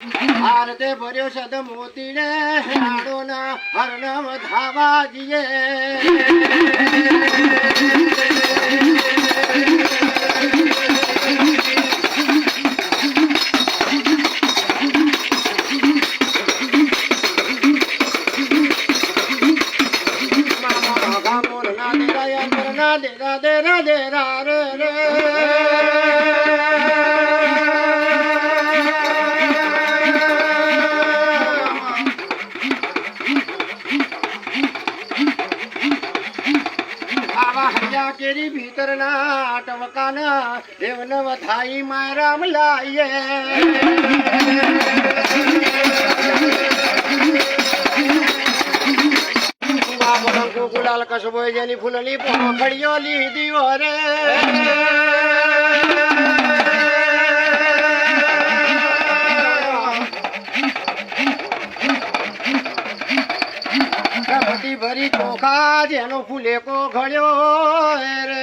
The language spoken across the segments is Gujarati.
ભારતે ભર્યો સદ મોતી ને હાડો ના હરણમ ધાવા જીએ. દેરા દેરા દેરા, રે, રા. રે રે આવા હૈયા કેરી ભીતરના ટવકાના દેવન વધાઈ મારામ લાયે ગુલાલ કસબો જેની ફૂલની પોખડીઓ લીધી રે. કપટી ભરી ચોખા જેનો ફૂલેકો ઘડ્યો રે.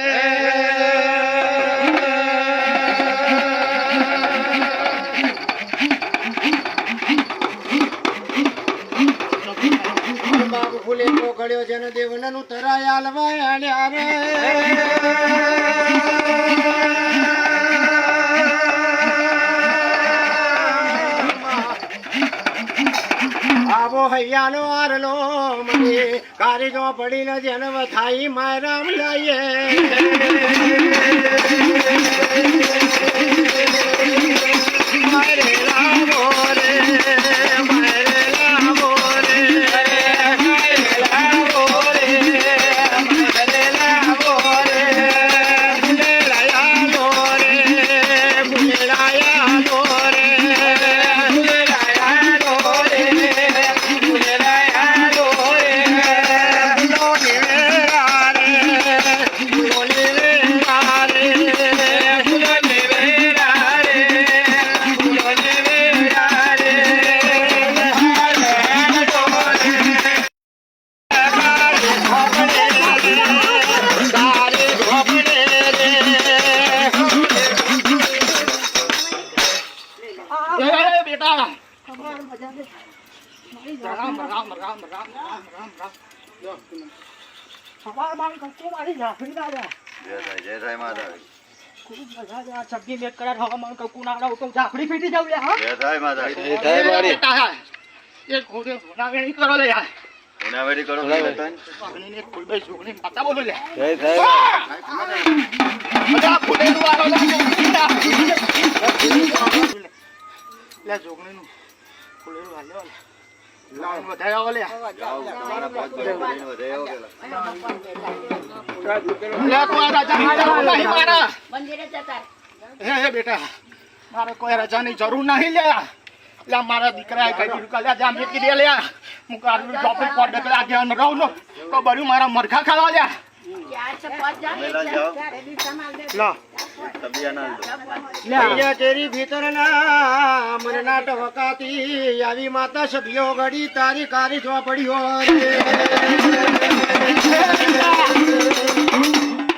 ફૂલેકો ઘડ્યો જેનો દેવનનું તરાય આલવા આલ્યા રે. હૈયાનો આરલો મને. કારીજો પડીને જેને વધાઈ મારામ લાઈએ રામ રામ રામ રામ રામ રામ રામ સવારમાં કચ્ચો મારી ઝાંખરી ના જાય. જય સાઈ જય માતા ખૂબ મજા છે. આ સબ્જી મેક કર્યા હવા માં કકુ ના આડા તો ફીટી જાવ લે હા જય સાઈ માતા એ બેટા એ ખોટે સોનાવેણી કરો લે યાર ઉનાવેડી કરો અગ્નિને ફૂલભાઈ છોકરી માતા બોલો લે જય સાઈ બધા ફૂલેલું વાળો લે લે જોગણીનું ફૂલેલું બેટા મારે કોઈ રજાની જરૂર નહીં લ્યા લે મારા દીકરાએ કઈ દીધું કે લે જા મેકી દે લે હું કારું ચોપડી પર ડકલા રહું નો તો બરું મારા મરખા ખાવા લે ચાર છે પાંચ જાણ મેલા જાઓ. ચારે દી સંભાળ દે. લો તેરી ભીતરના ટવકાતી આવી માતા સભ્યો ઘડી તારી કારી જોવા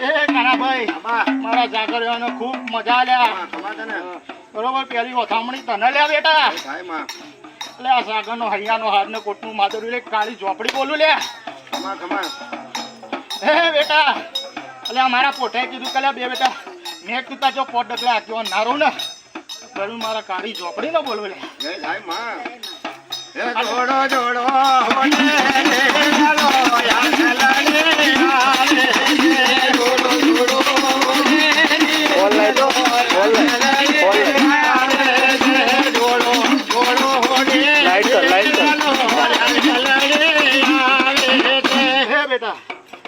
એ કાનાભાઈ મારા જાગરવાનો ખૂબ મજા આલ્યા. બરોબર પેલી ઓથામણી તને લે બેટા. લે આ સાગરનો હૈયાનો હાર ને કોટનું માધુરી લે કાળી ઝોપડી બોલું લે. હે બેટા. એટલે મારા પોઠાએ કીધું કે બે બેટા મેં કીધું જો પોટ ડગલા આખ્યો નારો ને. બરું મારા કાળી ઝોપડી નો બોલવું લે જોડો જોડો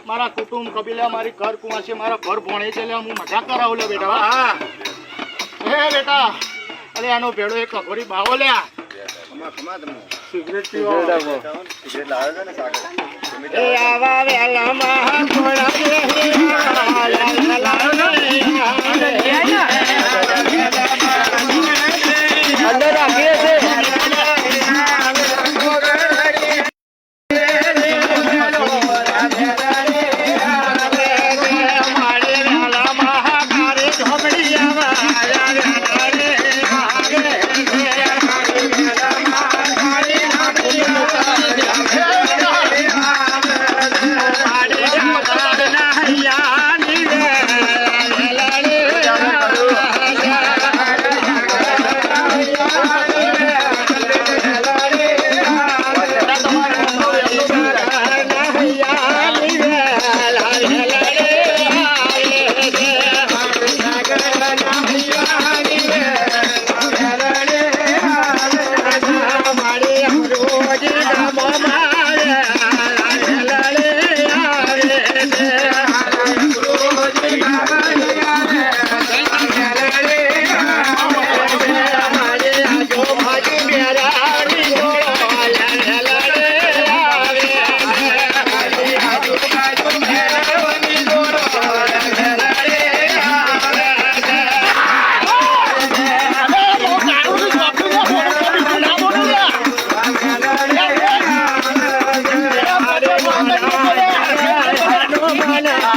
મારા કુટુંબ કબીલા મારી ઘર કુવા છે મારા ઘર ભણે છે એટલે હું મજા કરાવું લે બેટા. હા. હે બેટા અરે આનો ભેડો એક અઘોરી બાવો લ્યા. સિગરેટ પીવો સિગરેટ લાવે છે ને સાગર એ આવા વેલામાં થોડા લા લા લા લા Hello.